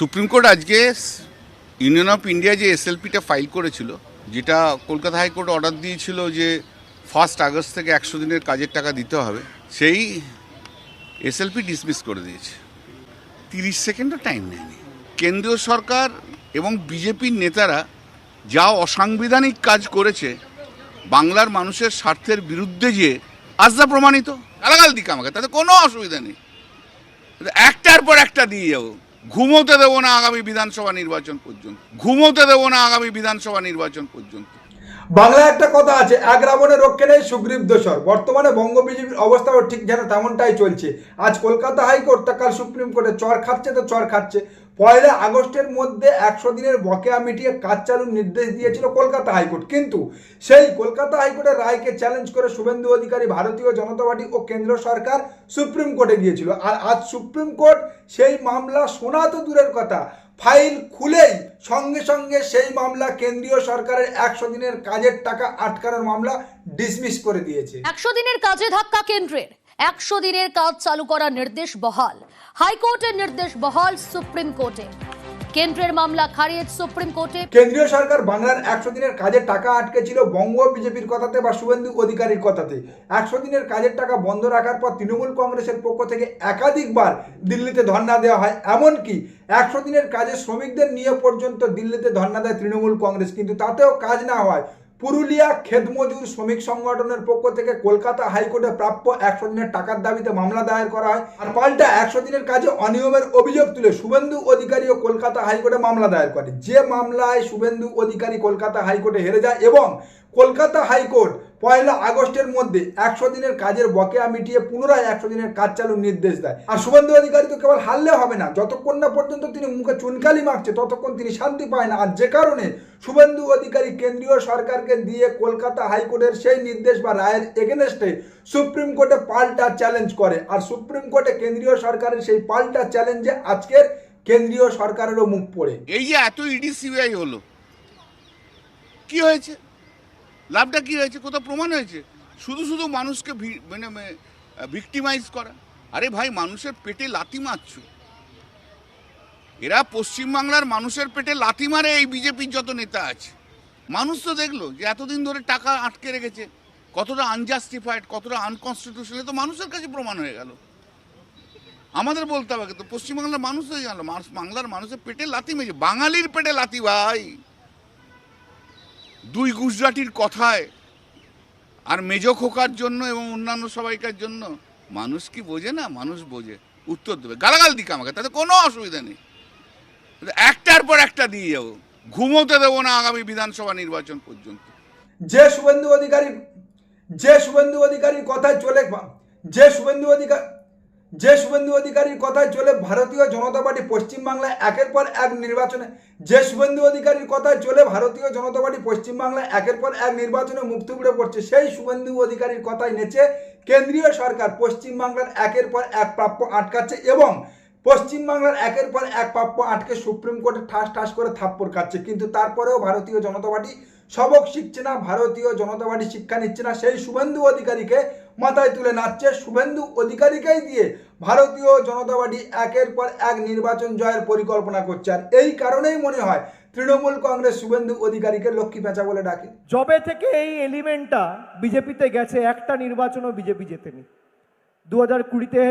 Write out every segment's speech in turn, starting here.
Supreme court আজকে union of India যে এসএলপিটা ফাইল করেছিল, যেটা কলকাতা হাইকোর্ট অর্ডার দিয়েছিল যে ফার্স্ট আগস্ট থেকে একশো দিনের কাজের টাকা দিতে হবে, সেই এসএলপি ডিসমিস করে দিয়েছে। তিরিশ সেকেন্ডও টাইম নেয়নি। কেন্দ্রীয় সরকার এবং বিজেপির নেতারা যা অসাংবিধানিক কাজ করেছে, বাংলার মানুষের স্বার্থের বিরুদ্ধে যে আজ যা প্রমাণিত, গালাগাল দিকে আমাকে, তাতে কোনো অসুবিধা নেই। একটার পর একটা দিয়ে যাব। ঘুমোতে দেবো না আগামী বিধানসভা নির্বাচন পর্যন্ত। ঘুমোতে দেবো না আগামী বিধানসভা নির্বাচন পর্যন্ত। বাংলা একটা কথা আছে, এক রাবণের রক্ষে নেই সুগ্রীব দোষর। বর্তমানে বঙ্গ বিজেপির অবস্থাও ঠিক যেন তেমনটাই চলছে। আজ কলকাতা হাইকোর্ট তা কাল সুপ্রিম কোর্টে চর খাচ্ছে তো চর খাচ্ছে। পয়লা আগস্টের মধ্যে একশো দিনের বকেয়া মিটিয়ে কাজ চালুর নির্দেশ দিয়েছিল কলকাতা হাইকোর্ট। কিন্তু সেই কলকাতা হাইকোর্টের রায়কে চ্যালেঞ্জ করে শুভেন্দু অধিকারী ভারতীয় জনতা পার্টি ও কেন্দ্র সরকার সুপ্রিম কোর্টে গিয়েছিল। আর আজ সুপ্রিম কোর্ট সেই মামলা শোনা তো দূরের কথা, ফাইল খুলেই সঙ্গে সঙ্গে সেই মামলা কেন্দ্রীয় সরকারের একশো দিনের কাজের টাকা আটকানোর মামলা ডিসমিস করে দিয়েছে। একশো দিনের কাজে ধাক্কা কেন্দ্রের। একশো দিনের কাজ চালু করার নির্দেশ বহাল। হাইকোর্টের নির্দেশ বহাল সুপ্রিম কোর্টে। কেন্দ্রের মামলা খারিজ সুপ্রিম কোর্টে। কেন্দ্রীয় সরকার বাংলার একশো দিনের কাজের টাকা আটকে ছিল বঙ্গ বিজেপির কথাতে বা শুভেন্দু অধিকারীর কথাতে। একশো দিনের কাজের টাকা বন্ধ রাখার পর তৃণমূল কংগ্রেসের পক্ষ থেকে একাধিকবার দিল্লিতে ধর্ণা দেওয়া হয়। এমনকি একশো দিনের কাজে শ্রমিকদের নিয়ে পর্যন্ত দিল্লিতে ধর্ণা দেয় তৃণমূল কংগ্রেস। কিন্তু তাতেও কাজ না হয় পুরুলিয়া খেদমজুর শ্রমিক সংগঠনের পক্ষ থেকে কলকাতা হাইকোর্টে প্রাপ্য একশো দিনের টাকার দাবিতে মামলা দায়ের করা হয়। আর পাল্টা একশো দিনের কাজে অনিয়মের অভিযোগ তুলে শুভেন্দু অধিকারী ও কলকাতা হাইকোর্টে মামলা দায়ের করে। যে মামলায় শুভেন্দু অধিকারী কলকাতা হাইকোর্টে হেরে যায় এবং কলকাতা হাইকোর্ট পয়লা আগস্টের মধ্যে একশো দিনের কাজের বকেয়া মিটিয়ে পুনরায় একশো দিনের কাজ চালুর নির্দেশ দেয়। আর শুভেন্দু অধিকারী তো কেবল হারলে হবে না। যতক্ষণ না পর্যন্ত তিনি মুখে চুনকালি মাখছে, ততক্ষণ তিনি শান্তি পায় না। আর যে কারণে শুভেন্দু অধিকারী কেন্দ্রীয় সরকারকে দিয়ে কলকাতা হাইকোর্টের সেই নির্দেশ বা রায়ের এগেনস্টে সুপ্রিম কোর্টে পাল্টা চ্যালেঞ্জ করে। আর সুপ্রিম কোর্টে কেন্দ্রীয় সরকারের সেই পাল্টা চ্যালেঞ্জে আজকের কেন্দ্রীয় সরকারেরও মুখ পড়ে। এই যে এত ইডি সিবিআই হলো, কি হয়েছে? লাভটা কি হয়েছে? কোথাও প্রমাণ হয়েছে? শুধু শুধু মানুষকে মানে ভিক্টিমাইজ করা। আরে ভাই, মানুষের পেটে লাথি মারছো। এরা পশ্চিমবাংলার মানুষের পেটে লাথি মারে, এই বিজেপির যত নেতা আছে। মানুষ তো দেখল যে এতদিন ধরে টাকা আটকে রেখেছে। কতটা আনজাস্টিফাইড কতটা আনকনস্টিটিউশনাল তো মানুষের কাছে প্রমাণ হয়ে গেল। আমাদের বলতে হবে তো পশ্চিমবাংলার মানুষ হয়ে গেল মানুষ, বাংলার মানুষের পেটে লাথি মেরেছে। বাঙালির পেটে লাথি, ভাই। দুই গুজরাটির কথায়। আর মেজো খোকার জন্য এবং অন্যান্য সবাইকার জন্য মানুষ কি বোঝে না? মানুষ বোঝে। উত্তর দেবে। গালাগাল দিকে আমাকে, তাতে কোনো অসুবিধা নেই। একটার পর একটা দিয়ে যাব। ঘুমোতে দেবো না আগামী বিধানসভা নির্বাচন পর্যন্ত। যে শুভেন্দু অধিকারী, যে শুভেন্দু অধিকারীর কথায় চলে যে শুভেন্দু অধিকার যে শুভেন্দু অধিকারীর কথায় চলে ভারতীয় জনতা পার্টি পশ্চিমবাংলায় একের পর এক নির্বাচনে, যে শুভেন্দু অধিকারীর কথায় চলে ভারতীয় জনতা পার্টি পশ্চিমবাংলায় একের পর এক নির্বাচনে মুখ থুবড়ে পড়ছে, সেই শুভেন্দু অধিকারীর কথায় নেচে কেন্দ্রীয় সরকার পশ্চিমবাংলার একের পর এক প্রাপ্য আটকাচ্ছে এবং পশ্চিমবাংলার একের পর এক প্রাপ্য আটকে সুপ্রিম কোর্টে ঠাস ঠাস করে থাপ্পড় খাচ্ছে। কিন্তু তারপরেও ভারতীয় জনতা পার্টি সবক শিখছে না, ভারতীয় জনতা পার্টি শিক্ষা নিচ্ছে না, সেই শুভেন্দু অধিকারীকে মাথায় তুলে নাচছে। শুভেন্দু অধিকারীকেই দিয়ে ভারতীয় জনতা পার্টি একের পর এক নির্বাচন জয়ের পরিকল্পনা করছে। আর এই কারণেই মনে হয় তৃণমূল কংগ্রেস শুভেন্দু অধিকারীকে লক্ষ্মী পেঁচা বলে ডাকে। জবে থেকে এই এলিমেন্টটা বিজেপিতে গেছে, একটা নির্বাচনও বিজেপি জেতেনি। দু হাজার কুড়িতে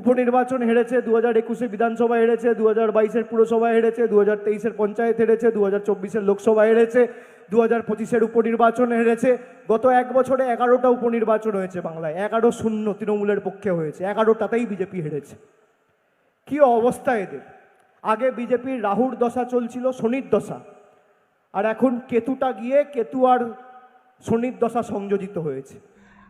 উপনির্বাচন হেরেছে দু হাজার একুশে বিধানসভা হেরেছে দু হাজার বাইশের পুরসভা হেরেছে দু হাজার তেইশের পঞ্চায়েত হেরেছে দু হাজার চব্বিশের লোকসভা হেরেছে দু হাজার পঁচিশের উপনির্বাচন হেরেছে। গত এক বছরে এগারোটা উপনির্বাচন হয়েছে বাংলায়। এগারো শূন্য তৃণমূলের পক্ষে হয়েছে। এগারোটাতেই বিজেপি হেরেছে। কি অবস্থা এদের? আগে বিজেপির রাহুর দশা চলছিল, শনির দশা। আর এখন কেতুটা গিয়ে কেতু আর শনির দশা সংযোজিত হয়েছে।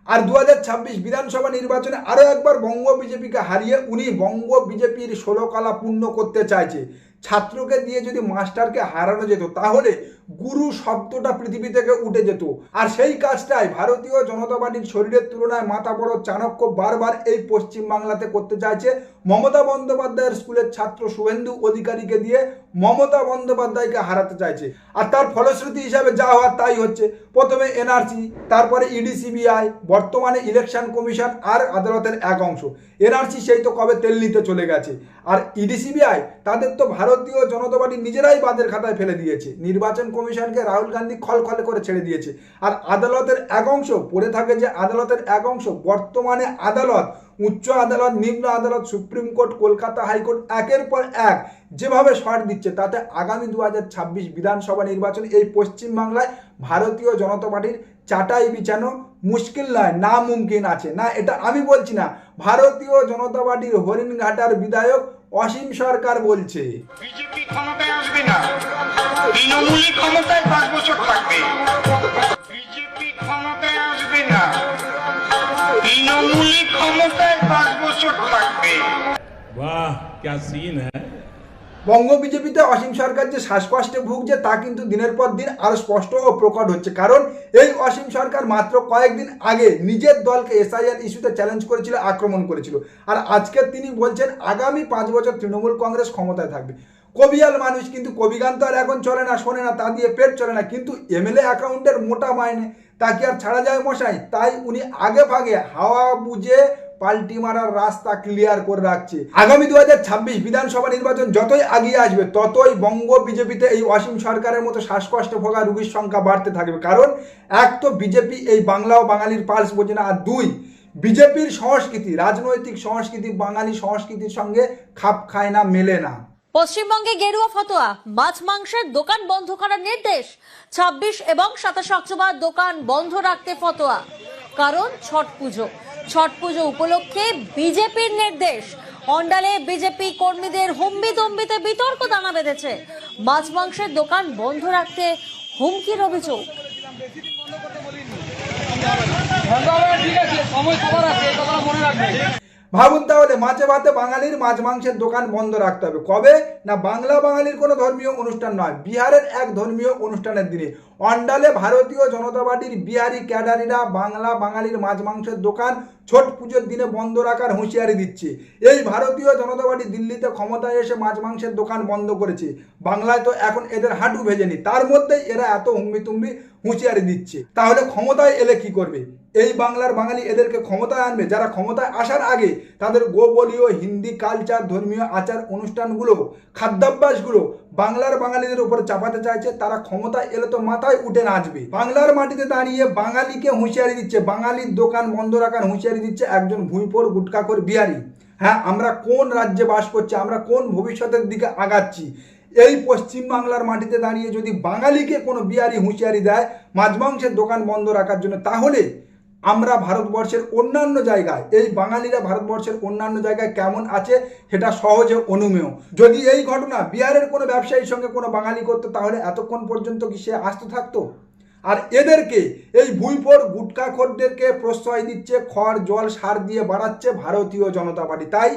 আর দু হাজার ছাব্বিশ বিধানসভা নির্বাচনে আরও একবার বঙ্গ বিজেপিকে হারিয়ে উনি বঙ্গ বিজেপির ষোলকলা পূর্ণ করতে চাইছে। ছাত্রকে দিয়ে যদি মাস্টারকে হারানো যেত, তাহলে গুরু শব্দটা পৃথিবী থেকে উঠে যেত। আর সেই কাজটাই ভারতীয় জনতা পার্টির শরীরের তুলনায় মাথা বড় চাণক্য বারবার এই পশ্চিম বাংলাতে করতে চাইছে। মমতা বন্দ্যোপাধ্যায়ের স্কুলের ছাত্র শুভেন্দু অধিকারীকে দিয়ে মমতা বন্দ্যোপাধ্যায়কে হারাতে চাইছে। আর তার ফলশ্রুতি হিসাবে যা হওয়ার তাই হচ্ছে। প্রথমে এনআরসি, তারপরে ইডি সিবিআই বর্তমানে ইলেকশন কমিশন আর আদালতের এক অংশ। এনআরসি সেই তো কবে তেল নিতে চলে গেছে। আর ইডি সিবিআই তাদের তো ভারত ভারতীয় জনতা পার্টি নিজেরাই বাদের খাতায় ফেলে দিয়েছে। নির্বাচন কমিশনকে রাহুল গান্ধী খলখলে করে ছেড়ে দিয়েছে। আর আদালতের এক অংশ, পড়ে থাকে যে আদালতের এক অংশ, বর্তমানে আদালত, উচ্চ আদালত, নিম্ন আদালত, সুপ্রিম কোর্ট, কলকাতা হাইকোর্ট একের পর এক যেভাবে শর্ট দিচ্ছে, তাতে আগামী দু হাজার ছাব্বিশ বিধানসভা নির্বাচন এই পশ্চিমবাংলায় ভারতীয় জনতা পার্টির চাটাই বিছানো মুশকিল নয় না মুমকিন আছে। না, এটা আমি বলছি না। ভারতীয় জনতা পার্টির হরিণঘাটার বিধায়ক অসীম সরকার বলছে বিজেপি ক্ষমতায় আসবে না তৃণমূলই ক্ষমতায় পাঁচ বছর থাকবে বিজেপি ক্ষমতায় আসবে না তৃণমূলই ক্ষমতায় পাঁচ বছর থাকবে वाह क्या सीन है বঙ্গ বিজেপিতে অসীম সরকার যে শ্বাসকষ্টে ভুগছে তা কিন্তু দিনের পর দিন আরও স্পষ্ট ও প্রকট হচ্ছে। কারণ এই অসীম সরকার মাত্র কয়েকদিন আগে নিজের দলকে এসআইআর ইস্যুতে চ্যালেঞ্জ করেছিল, আক্রমণ করেছিল। আর আজকে তিনি বলছেন, আগামী পাঁচ বছর তৃণমূল কংগ্রেস ক্ষমতায় থাকবে। কবিয়াল মানুষ কিন্তু কবিগান তো আর এখন চলে না, শোনে না, তা দিয়ে পেট চলে না। কিন্তু এমএলএ অ্যাকাউন্টের মোটা মাইনে, তা কি আর ছাড়া যায় মশাই? তাই উনি আগে ভাগে হাওয়া বুঝে পাল্টি মারার রাস্তা ক্লিয়ার করে রাখছে। আগামী দু বিধানসভা নির্বাচন যতই আগিয়ে আসবে, ততই বঙ্গ বিজেপিতে এই অসীম সরকারের মতো শ্বাসকষ্টে ভোগা রুগীর সংখ্যা বাড়তে থাকবে। কারণ, এক তো বিজেপি এই বাংলা ও বাঙালির পালস বোঝে না। আর দুই, বিজেপির সংস্কৃতি, রাজনৈতিক সংস্কৃতি, বাঙালি সংস্কৃতির সঙ্গে খাপ খায় না, মেলে না। পশ্চিমবঙ্গে গেরুয়া ফতোয়া, মাছ মাংসের দোকান বন্ধ করার নির্দেশ। ছাব্বিশ এবং সাতাশ অক্টোবর দোকান বন্ধ রাখতে ফতোয়া। কারণ ছট পুজো। ছট পুজো উপলক্ষে বিজেপির নির্দেশ। অন্ডালে বিজেপি কর্মীদের হুম্বি দম্বিতে বিতর্ক দানা বেঁধেছে। মাছ মাংসের দোকান বন্ধ রাখতে হুমকির অভিযোগ। ভাবুন তাহলে, মাছে ভাতে বাঙালির মাছ মাংসের দোকান বন্ধ রাখতে হবে। কবে? না, বাংলা বাঙালির কোনো ধর্মীয় অনুষ্ঠান নয়, বিহারের এক ধর্মীয় অনুষ্ঠানের দিনে। অন্ডালে ভারতীয় জনতা পার্টির বিহারি ক্যাডারিরা বাংলা বাঙালির মাছ মাংসের দোকান ছট পুজোর দিনে বন্ধ রাখার হুঁশিয়ারি দিচ্ছে। এই ভারতীয় জনতা পার্টি দিল্লিতে ক্ষমতায় এসে মাছ মাংসের দোকান বন্ধ করেছে। বাংলায় তো এখন এদের হাঁটু ভেজেনি, তার মধ্যেই এরা এত হুম্বি তুম্বি হুঁশিয়ারি দিচ্ছে। তাহলে ক্ষমতায় এলে কি করবে? এই বাংলার বাঙালি এদেরকে ক্ষমতায় আনবে, যারা ক্ষমতায় আসার আগে তাদের গোবলীয় হিন্দি কালচার, ধর্মীয় আচার অনুষ্ঠানগুলো, খাদ্যাভ্যাসগুলো বাংলার বাঙালিদের উপর চাপাতে চাইছে, তারা ক্ষমতায় এলে তো মাথায় উঠে নাচবে। বাংলার মাটিতে দাঁড়িয়ে বাঙালিকে হুঁশিয়ারি দিচ্ছে, বাঙালির দোকান বন্ধ রাখার হুঁশিয়ারি দিচ্ছে একজন ভুঁইপোর গুটকাকর বিহারি। হ্যাঁ আমরা কোন রাজ্যে বাস করছি, আমরা কোন ভবিষ্যতের দিকে আগাচ্ছি? এই পশ্চিম বাংলার মাটিতে দাঁড়িয়ে যদি বাঙালিকে কোনো বিহারি হুঁশিয়ারি দেয় মাছ মাংসের দোকান বন্ধ রাখার জন্য, তাহলে আমরা ভারতবর্ষের অন্যান্য জায়গায়, এই বাঙালিরা ভারতবর্ষের অন্যান্য জায়গায় কেমন আছে সেটা সহজে অনুমেয়। যদি এই ঘটনা বিহারের কোনো ব্যবসায়ীর সঙ্গে কোনো বাঙালি করতো, তাহলে এতক্ষণ পর্যন্ত কি সে আসতে থাকতো? আর এদেরকে, এই ভুইপোর গুটকাখোরদেরকে প্রশ্রয় দিচ্ছে, খড়, জল, সার দিয়ে বাড়াচ্ছে ভারতীয় জনতা পার্টি। তাই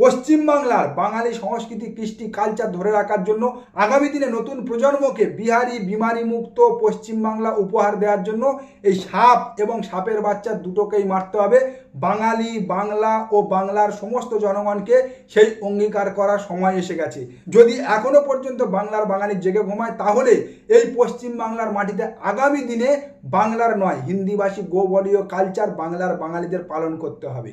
পশ্চিমবাংলার বাঙালি সংস্কৃতি, কৃষ্টি কালচার ধরে রাখার জন্য আগামী দিনে নতুন প্রজন্মকে বিহারি, বিমারি মুক্ত পশ্চিমবাংলা উপহার দেওয়ার জন্য এই সাপ এবং সাপের বাচ্চা দুটোকেই মারতে হবে। বাঙালি, বাংলা ও বাংলার সমস্ত জনগণকে সেই অঙ্গীকার করার সময় এসে গেছে। যদি এখনও পর্যন্ত বাংলার বাঙালি জেগে ঘুমায়, তাহলে এই পশ্চিম বাংলার মাটিতে আগামী দিনে বাংলার নয়, হিন্দিভাষী, গোবলীয় কালচার বাংলার বাঙালিদের পালন করতে হবে।